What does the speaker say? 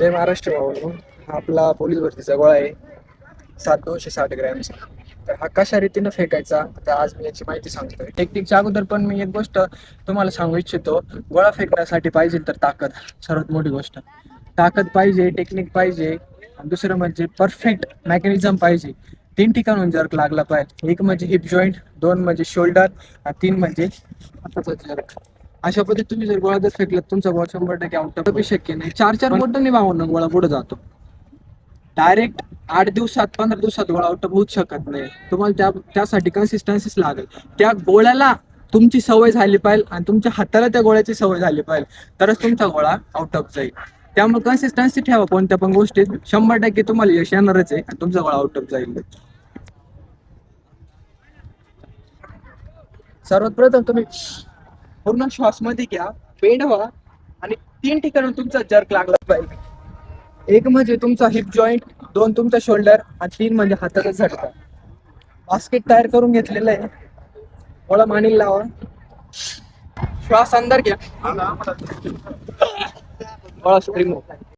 जय महाराष्ट्र भाऊ. हा आपला पोलीस भरतीचा गोळा आहे. सात दोनशे साठ ग्रॅमचा तर हा कशा रीतीनं फेकायचा? तर आज मी याची माहिती सांगतोय. टेक्निकच्या अगोदर पण मी एक गोष्ट तुम्हाला सांगू इच्छितो. गोळा फेकण्यासाठी पाहिजे तर ताकद सर्वात मोठी गोष्ट. ताकद पाहिजे टेक्निक पाहिजे. दुसरं म्हणजे परफेक्ट मेकॅनिझम पाहिजे. तीन ठिकाणून जर्क लागला पाहिजे एक म्हणजे हिप जॉईंट दोन म्हणजे शोल्डर आणि तीन म्हणजे हाताचा जर्क अशा पद्धतीत तुम्ही जर गोळा जर फेकला तुमचा गोळा शंभर टक्के आउट शक्य नाही. चार चार बोटांनी वाहून गोळा पुढे जातो. डायरेक्ट आठ दिवसात पंधरा दिवसात गोळा आउट होऊच शकत नाही. तुम्हाला त्या त्यासाठी कन्सिस्टन्सीच लागेल. त्या गोळ्याला तुमची सवय झाली पाहिजे आणि तुमच्या हाताला त्या गोळ्याची सवय झाली पाहिजे. तरच तुमचा गोळा आउट ऑफ जाईल. त्यामुळे कन्सिस्टन्सी ठेवा कोणत्या पण गोष्टीत. शंभर टक्के तुम्हाला यश येणारच आहे आणि तुमचा गोळा आउट ऑफ जाईल. सर्वात प्रथम तुम्ही पूर्ण श्वासमध्ये घ्या बेंड व्हा आणि तीन ठिकाणी तुमचा जर्क लागला पाहिजे. एक म्हणजे तुमचा हिप जॉईंट दोन तुमचा शोल्डर आणि तीन म्हणजे हाताचा झटका. बास्केट तयार करून घेतलेलं आहे. गोळा मानीला लावा. श्वास अंदर घ्या. गोळा स्प्रिंग